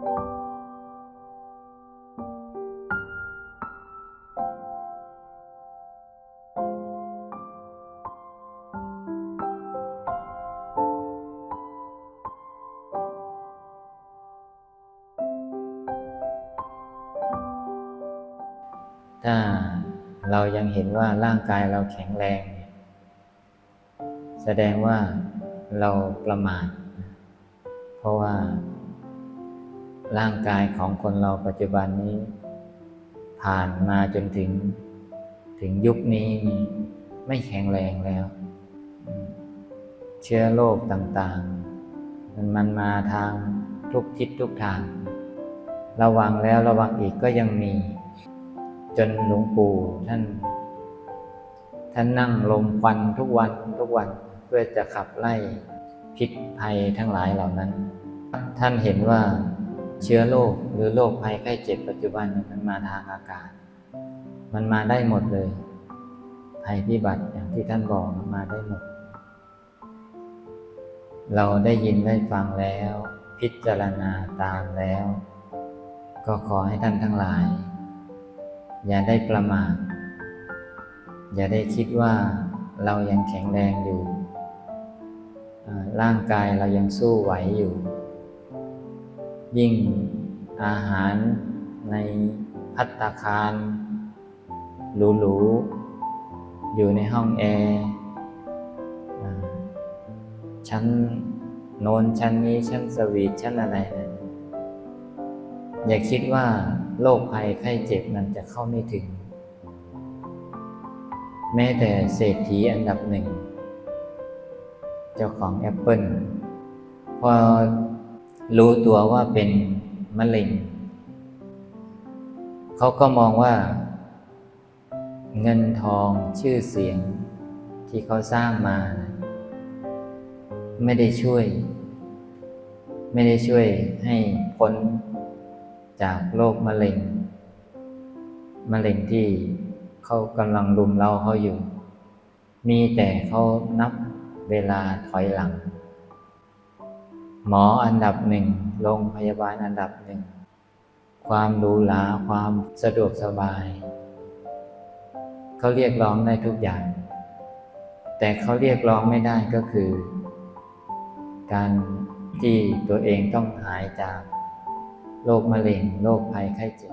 ถ้าเรายังเห็นว่าร่างกายเราแข็งแรง แสดงว่าเราประมาทเพราะว่า ร่างกายของคนเราปัจจุบันนี้ ผ่านมาจนถึง ถึงยุคนี้นี่ไม่แข็งแรงแล้ว เชื้อโรคต่างๆ มันมันมาทางทุกทิศทุกทาง ระวังแล้วระวังอีกก็ยังมี จนหลวงปู่ท่าน ท่านนั่งลมควันทุกวันทุกวันเพื่อจะขับไล่พิษภัยทั้งหลายเหล่านั้น ท่านเห็นว่า เชื้อโรคหรือโรคภัยไข้เจ็บปัจจุบันมันมาทางอากาศ มันมาได้หมดเลย ภัยพิบัติอย่างที่ท่านบอกมันมาได้หมด เราได้ยินได้ฟังแล้ว พิจารณาตามแล้ว ก็ขอให้ท่านทั้งหลาย อย่าได้ประมาทอย่าได้คิดว่าเรายังแข็งแรงอยู่ ร่างกายเรายังสู้ไหวอยู่ ยิ่งอาหารในพัตตาคารหรูๆ อยู่ในห้องแอร์ชั้นโนนชั้นนี้ชั้นสวีทชั้นอะไรนะอย่าคิดว่าโรคภัยไข้เจ็บมันจะเข้าไม่ถึง แม้แต่เศรษฐีอันดับหนึ่ง เจ้าของแอปเปิลพอ รู้ตัวว่าเป็นมะเร็ง เขาก็มองว่า เงินทองชื่อเสียงที่เขาสร้างมา ไม่ได้ช่วย ไม่ได้ช่วยให้พ้นจากโรคมะเร็ง มะเร็งที่เขากำลังรุมเราเขาอยู่ มีแต่เขานับเวลาถอยหลัง หมออันดับหนึ่งโรงพยาบาลอันดับหนึ่ง ความหรูหราความสะดวกสบาย เขาเรียกร้องได้ทุกอย่าง แต่เขาเรียกร้องไม่ได้ก็คือ การที่ตัวเองต้องหายจากโรคมะเร็งโรคภัยไข้เจ็บ